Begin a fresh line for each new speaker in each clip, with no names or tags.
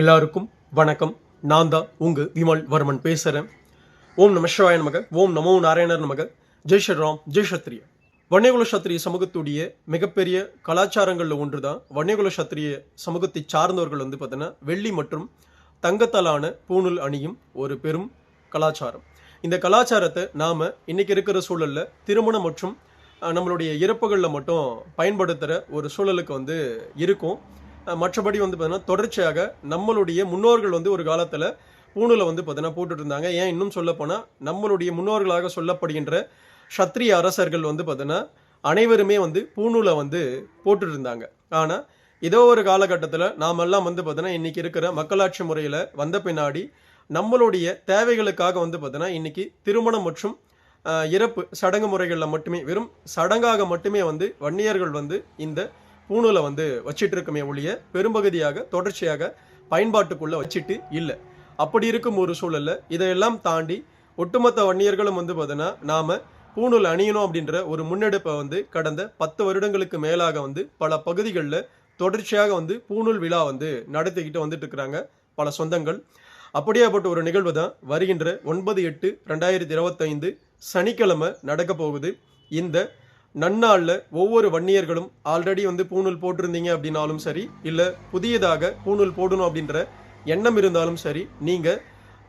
எல்லாருக்கும் வணக்கம். நான் தான் உங்கள் விமல் வர்மன் பேசுகிறேன் ஓம் நம சிவாய நமக ஓம் நமோ நாராயணர் நமக. ஜெய் ஸ்ரீராம் ஜெய் சத்ரிய வன்னியகுல சத்திரிய சமூகத்துடைய மிகப்பெரிய கலாச்சாரங்களில் ஒன்று தான் வன்னியகுல சத்திரிய சமூகத்தை சார்ந்தவர்கள் வந்து பார்த்தீங்கன்னா வெள்ளி மற்றும் தங்கத்தாலான பூணூல் அணியும் ஒரு பெரும் கலாச்சாரம். இந்த கலாச்சாரத்தை நாம் இன்னைக்கு இருக்கிற சூழலில் திருமணம் மற்றும் நம்மளுடைய இறப்புகளில் மட்டும் பயன்படுத்துகிற ஒரு சூழலுக்கு வந்து இருக்கும். மற்றபடி வந்து பார்த்தீங்கன்னா தொடர்ச்சியாக நம்மளுடைய முன்னோர்கள் வந்து ஒரு காலத்தில் பூணூலை வந்து பார்த்தீங்கன்னா போட்டுட்டு இருந்தாங்க ஏன் இன்னும் சொல்லப்போனால் நம்மளுடைய முன்னோர்களாக சொல்லப்படுகின்ற சத்திரிய அரசர்கள் வந்து பார்த்தீங்கன்னா அனைவருமே வந்து பூணூலை வந்து போட்டுட்டு இருந்தாங்க ஆனால் ஏதோ ஒரு காலகட்டத்தில் நாமெல்லாம் வந்து பார்த்தீங்கன்னா இன்றைக்கி இருக்கிற மக்களாட்சி முறையில் வந்த பின்னாடி நம்மளுடைய தேவைகளுக்காக வந்து பார்த்தீங்கன்னா இன்றைக்கி திருமணம் மற்றும் இறப்பு சடங்கு முறைகளில் மட்டுமே வெறும் சடங்காக மட்டுமே வந்து வன்னியர்கள் வந்து இந்த பூணூலை வந்து வச்சிட்டு இருக்கமே ஒழிய பெரும்பகுதியாக தொடர்ச்சியாக பயன்பாட்டுக்குள்ள வச்சுட்டு இல்லை. அப்படி இருக்கும் ஒரு சூழல்ல இதையெல்லாம் தாண்டி ஒட்டுமொத்த வன்னியர்களும் வந்து பார்த்தீங்கன்னா நாம பூணூல் அணியணும் அப்படின்ற ஒரு முன்னெடுப்பை வந்து கடந்த பத்து வருடங்களுக்கு மேலாக வந்து பல பகுதிகளில் தொடர்ச்சியாக வந்து பூணூல் விழா வந்து நடத்திக்கிட்டு வந்துட்டு இருக்கிறாங்க பல சொந்தங்கள். அப்படியேப்பட்ட ஒரு நிகழ்வு தான் வருகின்ற ஒன்பது எட்டு ரெண்டாயிரத்தி இருபத்தைந்து சனிக்கிழமை நடக்க போகுது. இந்த நன்னாளில் ஒவ்வொரு வன்னியர்களும் ஆல்ரெடி வந்து பூணூல் போட்டிருந்தீங்க அப்படின்னாலும் சரி இல்லை புதியதாக பூணூல் போடணும் அப்படின்ற எண்ணம் இருந்தாலும் சரி நீங்கள்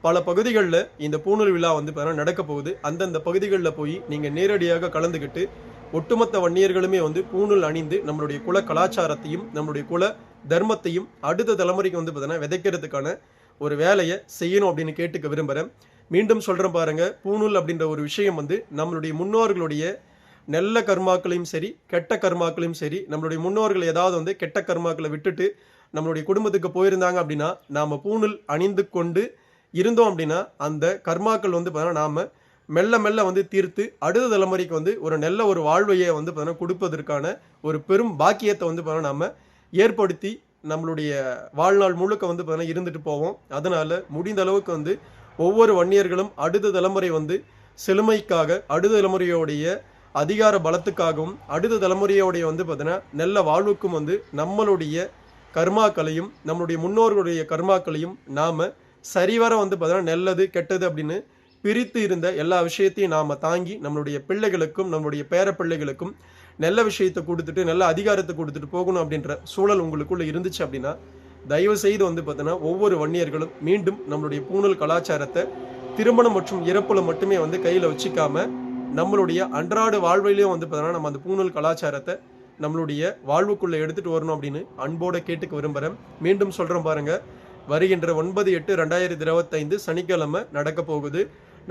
பல பகுதிகளில் இந்த பூணூல் விழா வந்து நடக்க போகுது. அந்தந்த பகுதிகளில் போய் நீங்கள் நேரடியாக கலந்துக்கிட்டு ஒட்டுமொத்த வன்னியர்களுமே வந்து பூணூல் அணிந்து நம்மளுடைய குல கலாச்சாரத்தையும் நம்மளுடைய குல தர்மத்தையும் அடுத்த தலைமுறைக்கு வந்து பார்த்தீங்கன்னா விதைக்கிறதுக்கான ஒரு வேலையை செய்யணும் அப்படின்னு கேட்டுக்க விரும்புகிறேன் மீண்டும் சொல்கிறேன் பாருங்க பூணூல் அப்படின்ற ஒரு விஷயம் வந்து நம்மளுடைய முன்னோர்களுடைய நல்ல கர்மாக்களையும் சரி கெட்ட கர்மாக்களையும் சரி நம்மளுடைய முன்னோர்கள் ஏதாவது வந்து கெட்ட கர்மாக்களை விட்டுட்டு நம்மளுடைய குடும்பத்துக்கு போயிருந்தாங்க அப்படின்னா நாம் பூணில் அணிந்து கொண்டு இருந்தோம் அப்படின்னா அந்த கர்மாக்கள் வந்து பார்த்தீங்கன்னா நாம் மெல்ல மெல்ல வந்து தீர்த்து அடுத்த தலைமுறைக்கு வந்து ஒரு நல்ல ஒரு வாழ்வையை வந்து பார்த்தீங்கன்னா கொடுப்பதற்கான ஒரு பெரும் பாக்கியத்தை வந்து பார்த்தீங்கன்னா நாம் ஏற்படுத்தி நம்மளுடைய வாழ்நாள் முழுக்க வந்து பார்த்தீங்கன்னா இருந்துட்டு போவோம். அதனால் முடிந்த அளவுக்கு வந்து ஒவ்வொரு வன்னியர்களும் அடுத்த தலைமுறை வந்து செழுமைக்காக அடுத்த தலைமுறையோடைய அதிகார பலத்துக்காகவும் அடுத்த தலைமுறையோடைய வந்து பார்த்தீங்கன்னா நல்ல வாழ்வுக்கும் வந்து நம்மளுடைய கர்மாக்களையும் நம்மளுடைய முன்னோர்களுடைய கர்மாக்களையும் நாம் சரிவர வந்து பார்த்தீங்கன்னா நல்லது கெட்டது அப்படின்னு பிரித்து இருந்த எல்லா விஷயத்தையும் நாம் தாங்கி நம்மளுடைய பிள்ளைகளுக்கும் நம்மளுடைய பேர பிள்ளைகளுக்கும் நல்ல விஷயத்தை கொடுத்துட்டு நல்ல அதிகாரத்தை கொடுத்துட்டு போகணும் அப்படின்ற சூழல் உங்களுக்குள்ளே இருந்துச்சு அப்படின்னா தயவு செய்து வந்து பார்த்தோன்னா ஒவ்வொரு வன்னியர்களும் மீண்டும் நம்மளுடைய பூணல் கலாச்சாரத்தை திருமணம் மற்றும் இறப்புல மட்டுமே வந்து கையில் வச்சுக்காமல் நம்மளுடைய அன்றாட வாழ்விலையும் வந்து பார்த்தோன்னா நம்ம அந்த பூணூல் கலாச்சாரத்தை நம்மளுடைய வாழ்வுக்குள்ள எடுத்துட்டு வரணும் அப்படின்னு அன்போட கேட்டுக்க விரும்புகிறேன் மீண்டும் சொல்றேன் பாருங்க. வருகின்ற ஒன்பது எட்டு ரெண்டாயிரத்தி இருபத்தைந்து சனிக்கிழமை நடக்க போகுது.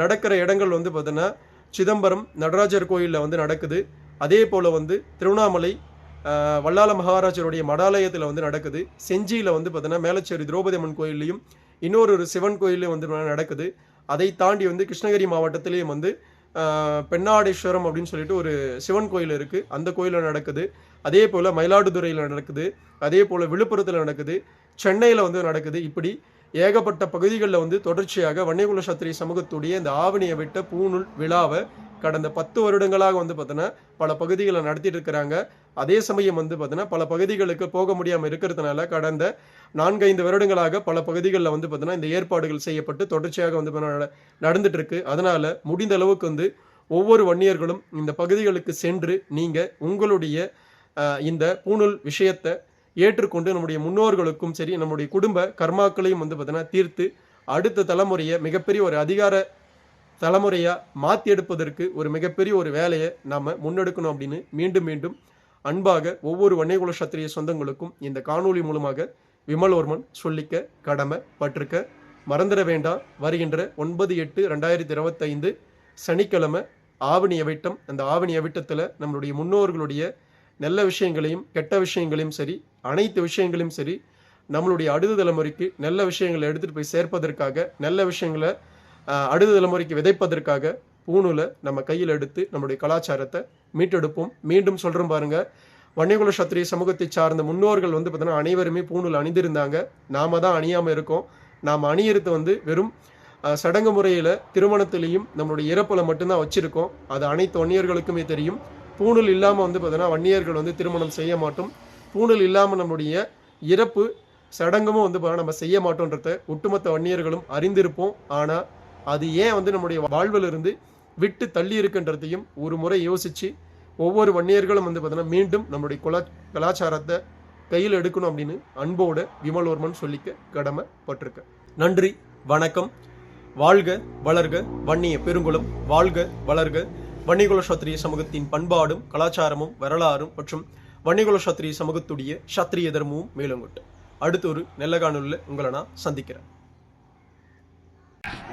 நடக்கிற இடங்கள் வந்து பார்த்தோன்னா சிதம்பரம் நடராஜர் கோயிலில் வந்து நடக்குது. அதே போல் வந்து திருவண்ணாமலை வல்லால மகாராஜருடைய மடாலயத்தில் வந்து நடக்குது. செஞ்சியில் வந்து பார்த்தோன்னா மேலச்சேரி திரௌபதி அம்மன் கோயில்லையும் இன்னொரு ஒரு சிவன் கோயிலையும் வந்து நடக்குது. அதை தாண்டி வந்து கிருஷ்ணகிரி மாவட்டத்திலையும் வந்து பெண்ணாடீஸ்வரம் அப்படின்னு சொல்லிட்டு ஒரு சிவன் கோயில் இருக்குது அந்த கோயிலில் நடக்குது. அதே போல் மயிலாடுதுறையில் நடக்குது. அதே போல் விழுப்புரத்தில் நடக்குது. சென்னையில் வந்து நடக்குது இப்படி. ஏகப்பட்ட பகுதிகளில் வந்து தொடர்ச்சியாக வன்னியகுல சத்திரி சமூகத்துடைய இந்த ஆவணியை விட்ட பூநூல் விழாவை கடந்த பத்து வருடங்களாக வந்து பார்த்தோன்னா பல பகுதிகளை நடத்திட்டு இருக்கிறாங்க. அதே சமயம் வந்து பார்த்தோன்னா பல பகுதிகளுக்கு போக முடியாமல் இருக்கிறதுனால கடந்த நான்கைந்து வருடங்களாக பல பகுதிகளில் வந்து பார்த்தீங்கன்னா இந்த ஏற்பாடுகள் செய்யப்பட்டு தொடர்ச்சியாக வந்து நடந்துட்டு இருக்கு. அதனால முடிந்த அளவுக்கு வந்து ஒவ்வொரு வன்னியர்களும் இந்த பகுதிகளுக்கு சென்று நீங்கள் உங்களுடைய இந்த பூணூல் விஷயத்தை ஏற்றுக்கொண்டு நம்முடைய முன்னோர்களுக்கும் சரி நம்முடைய குடும்ப கர்மாக்களையும் வந்து பார்த்தீங்கன்னா தீர்த்து அடுத்த தலைமுறையை மிகப்பெரிய ஒரு அதிகார தலைமுறையாக மாற்றி எடுப்பதற்கு ஒரு மிகப்பெரிய ஒரு வேலையை நாம் முன்னெடுக்கணும் அப்படின்னு மீண்டும் மீண்டும் அன்பாக ஒவ்வொரு வன்னியகுல சத்திரிய சொந்தங்களுக்கும் இந்த காணொளி மூலமாக விமல்வர்மன் சொல்லிக்க கடமை பற்றுக்க மறந்துட வேண்டாம். வருகின்ற ஒன்பது எட்டு ரெண்டாயிரத்தி இருபத்தைந்து சனிக்கிழமை ஆவணி அவிட்டம். அந்த ஆவணி அவிட்டத்தில் நம்மளுடைய முன்னோர்களுடைய நல்ல விஷயங்களையும் கெட்ட விஷயங்களையும் சரி அனைத்து விஷயங்களையும் சரி நம்மளுடைய அடுத்த தலைமுறைக்கு நல்ல விஷயங்களை எடுத்துகிட்டு போய் சேர்ப்பதற்காக நல்ல விஷயங்களை அடுத்த தலைமுறைக்கு விதைப்பதற்காக பூணூலை நம்ம கையில் எடுத்து நம்முடைய கலாச்சாரத்தை மீட்டெடுப்போம். மீண்டும் சொல்கிறோம் பாருங்கள் வன்னியகுல சத்திரிய சமூகத்தை சார்ந்த முன்னோர்கள் வந்து பார்த்தோன்னா அனைவருமே பூணூல் அணிந்திருந்தாங்க. நாம தான் அணியாமல் இருக்கோம். நாம் அணியறது வந்து வெறும் சடங்கு முறையில் திருமணத்திலையும் நம்மளுடைய இறப்பில் மட்டும்தான் வச்சுருக்கோம். அது அனைத்து வன்னியர்களுக்குமே தெரியும். பூணூல் இல்லாமல் வந்து பார்த்தோன்னா வன்னியர்கள் வந்து திருமணம் செய்ய மாட்டோம். பூணூல் இல்லாமல் நம்மளுடைய இறப்பு சடங்கமும் வந்து பார்த்தா நம்ம செய்ய மாட்டோன்றத ஒட்டுமொத்த வன்னியர்களும் அறிந்திருப்போம். ஆனால் அது ஏன் வந்து நம்முடைய வாழ்விலிருந்து விட்டு தள்ளி இருக்குன்றதையும் ஒரு முறை யோசித்து ஒவ்வொரு வன்னியர்களும் வந்து பார்த்தீங்கன்னா மீண்டும் நம்முடைய குலா கலாச்சாரத்தை கையில் எடுக்கணும் அப்படின்னு அன்போட விமலோர்மன் சொல்லிக்க கடமைப்பட்டிருக்க. நன்றி வணக்கம். வாழ்க வளர்க வன்னிய பெருங்குளம். வாழ்க வளர்க. வன்னிகுல சத்திரிய சமூகத்தின் பண்பாடும் கலாச்சாரமும் வரலாறும் மற்றும் வன்னிகுல சத்திரிய சமூகத்துடைய சத்திரிய தர்மமும் மேலோங்கட்டும். அடுத்து ஒரு நல்ல காணொலியில் உங்களை நான் சந்திக்கிறேன்.